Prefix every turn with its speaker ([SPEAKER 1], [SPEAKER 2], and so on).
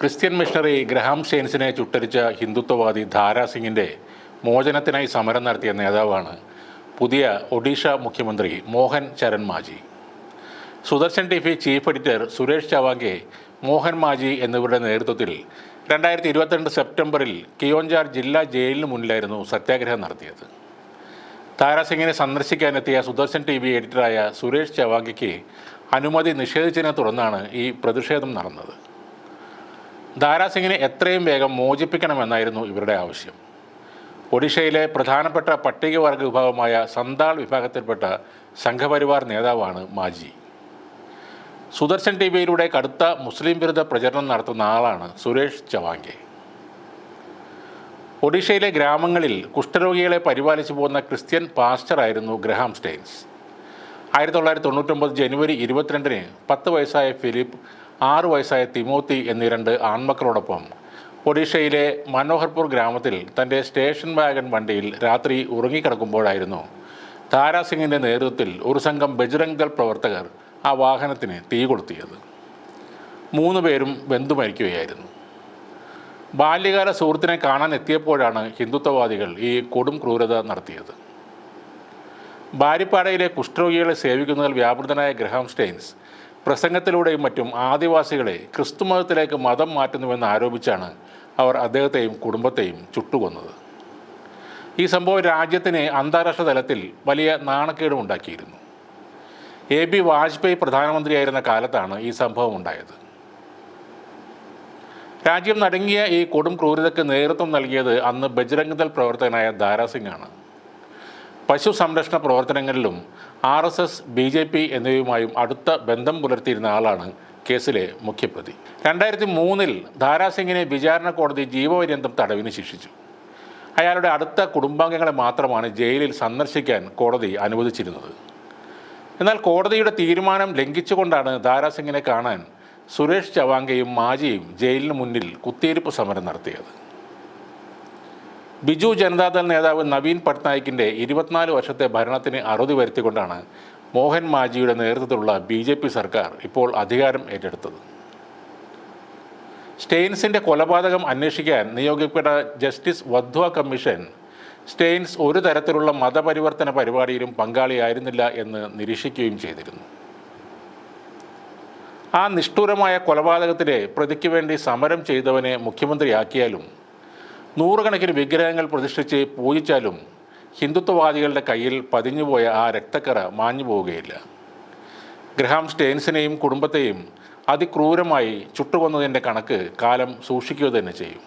[SPEAKER 1] Christian missionary Graham ഷെയ്ൻസിനെ ചുട്ടരിച്ച ഹിന്ദുത്വവാദി ധാരാസിംഗിന്റെ മോചനത്തിനായി സമരം നടത്തിയ നേതാവാണ് പുതിയ ഒഡീഷ മുഖ്യമന്ത്രി Mohan Charan Majhi. Sudarshan T V chief editor Suresh Chavhanke Mohan Majhi എന്നിവരുടെ നേതൃത്വത്തിൽ രണ്ടായിരത്തി ഇരുപത്തിരണ്ട് സെപ്റ്റംബറിൽ കിയോഞ്ചാർ ജില്ലാ ജയിലിന് മുന്നിലായിരുന്നു സത്യാഗ്രഹം നടത്തിയത്. താരാസിംഗിനെ സന്ദർശിക്കാനെത്തിയ സുദർശൻ ടി വി എഡിറ്ററായ സുരേഷ് ചവാഗയ്ക്ക് അനുമതി നിഷേധിച്ചതിനെ തുടർന്നാണ് ഈ പ്രതിഷേധം നടന്നത്. ദാരാസിംഗിനെ എത്രയും വേഗം മോചിപ്പിക്കണമെന്നായിരുന്നു ഇവരുടെ ആവശ്യം. ഒഡീഷയിലെ പ്രധാനപ്പെട്ട പട്ടികവർഗ വിഭാഗമായ സന്താൾ വിഭാഗത്തിൽപ്പെട്ട സംഘപരിവാർ നേതാവാണ് മാജി. സുദർശൻ ടി വിയിലൂടെ കടുത്ത മുസ്ലിം വിരുദ്ധ പ്രചരണം നടത്തുന്ന ആളാണ് സുരേഷ് ചവാങ്കെ ഒഡീഷയിലെ ഗ്രാമങ്ങളിൽ കുഷ്ഠരോഗികളെ പരിപാലിച്ചു പോകുന്ന ക്രിസ്ത്യൻ പാസ്റ്ററായിരുന്നു ഗ്രഹാം സ്റ്റെയിൻസ്. ആയിരത്തി തൊള്ളായിരത്തി തൊണ്ണൂറ്റൊമ്പത് ജനുവരി ഇരുപത്തിരണ്ടിന് പത്ത് വയസ്സായ ഫിലിപ്പ് ആറ് വയസ്സായ തിമോത്തി എന്നീ രണ്ട് ആൺമക്കളോടൊപ്പം ഒഡീഷയിലെ മനോഹർപൂർ ഗ്രാമത്തിൽ തന്റെ സ്റ്റേഷൻ വാഗൺ വണ്ടിയിൽ രാത്രി ഉറങ്ങിക്കിടക്കുമ്പോഴായിരുന്നു. താരാസിംഗിന്റെ നേതൃത്വത്തിൽ ഒരു സംഘം ബജ്രംഗൽ പ്രവർത്തകർ ആ വാഹനത്തിന് തീ കൊളുത്തിയത്. മൂന്ന് പേരും ബന്ധു മരിക്കുകയായിരുന്നു. ബാല്യകാല സുഹൃത്തിനെ കാണാൻ എത്തിയപ്പോഴാണ് ഹിന്ദുത്വവാദികൾ ഈ കൊടും ക്രൂരത നടത്തിയത്. ബാരിപ്പാടയിലെ കുഷ്ഠരോഗികളെ സേവിക്കുന്നതിൽ വ്യാപൃതനായ ഗ്രഹാം സ്റ്റെയിൻസ് പ്രസംഗത്തിലൂടെയും മറ്റും ആദിവാസികളെ ക്രിസ്തുമതത്തിലേക്ക് മതം മാറ്റുന്നുവെന്ന് ആരോപിച്ചാണ് അവർ അദ്ദേഹത്തെയും കുടുംബത്തെയും ചുട്ടുകൊന്നത്. ഈ സംഭവം രാജ്യത്തിന് അന്താരാഷ്ട്ര തലത്തിൽ വലിയ നാണക്കേടും ഉണ്ടാക്കിയിരുന്നു. എ ബി വാജ്പേയി പ്രധാനമന്ത്രിയായിരുന്ന കാലത്താണ് ഈ സംഭവം ഉണ്ടായത്. രാജ്യം നടുങ്ങിയ ഈ കൊടും ക്രൂരതയ്ക്ക് നേതൃത്വം നൽകിയത് അന്ന് ബജ്രംഗ് ദൾ പ്രവർത്തകനായ ദാരാസിംഗ് ആണ് പശു സംരക്ഷണ പ്രവർത്തനങ്ങളിലും R S S B J P എന്നിവയുമായും അടുത്ത ബന്ധം പുലർത്തിയിരുന്ന ആളാണ് കേസിലെ മുഖ്യപ്രതി. രണ്ടായിരത്തി മൂന്നിൽ ധാരാസിംഗിനെ വിചാരണ കോടതി ജീവപര്യന്തം തടവിന് ശിക്ഷിച്ചു. അയാളുടെ അടുത്ത കുടുംബാംഗങ്ങളെ മാത്രമാണ് ജയിലിൽ സന്ദർശിക്കാൻ കോടതി അനുവദിച്ചിരുന്നത്. എന്നാൽ കോടതിയുടെ തീരുമാനം ലംഘിച്ചുകൊണ്ടാണ് ധാരാസിംഗിനെ കാണാൻ സുരേഷ് ചവാങ്കയും മാജിയും ജയിലിന് മുന്നിൽ കുത്തിയിരിപ്പ് സമരം നടത്തിയത്. ബിജു ജനതാദൾ നേതാവ് നവീൻ പട്നായിക്കിന്റെ ഇരുപത്തിനാല് വർഷത്തെ ഭരണത്തിന് അറുതി വരുത്തിക്കൊണ്ടാണ് മോഹൻ മാജിയുടെ നേതൃത്വത്തിലുള്ള ബി ജെ പി സർക്കാർ ഇപ്പോൾ അധികാരം ഏറ്റെടുത്തത്. സ്റ്റെയിൻസിന്റെ കൊലപാതകം അന്വേഷിക്കാൻ നിയോഗിക്കപ്പെട്ട ജസ്റ്റിസ് വധ്വ കമ്മീഷൻ സ്റ്റെയിൻസ് ഒരു തരത്തിലുള്ള മതപരിവർത്തന പരിപാടിയിലും പങ്കാളിയായിരുന്നില്ല എന്ന് നിരീക്ഷിക്കുകയും ചെയ്തിരുന്നു. ആ നിഷ്ഠൂരമായ കൊലപാതകത്തിലെ പ്രതിക്ക് വേണ്ടി സമരം ചെയ്തവനെ മുഖ്യമന്ത്രിയാക്കിയാലും നൂറുകണക്കിന് വിഗ്രഹങ്ങൾ പ്രതിഷ്ഠിച്ച് പൂജിച്ചാലും ഹിന്ദുത്വവാദികളുടെ കയ്യിൽ പതിഞ്ഞുപോയ ആ രക്തക്കറ മാഞ്ഞു പോവുകയില്ല. ഗ്രഹാം സ്റ്റെയിൻസിനെയും കുടുംബത്തെയും അതിക്രൂരമായി ചുട്ടുകൊന്നതിന്റെ കണക്ക് കാലം സൂക്ഷിക്കുക തന്നെ ചെയ്യും.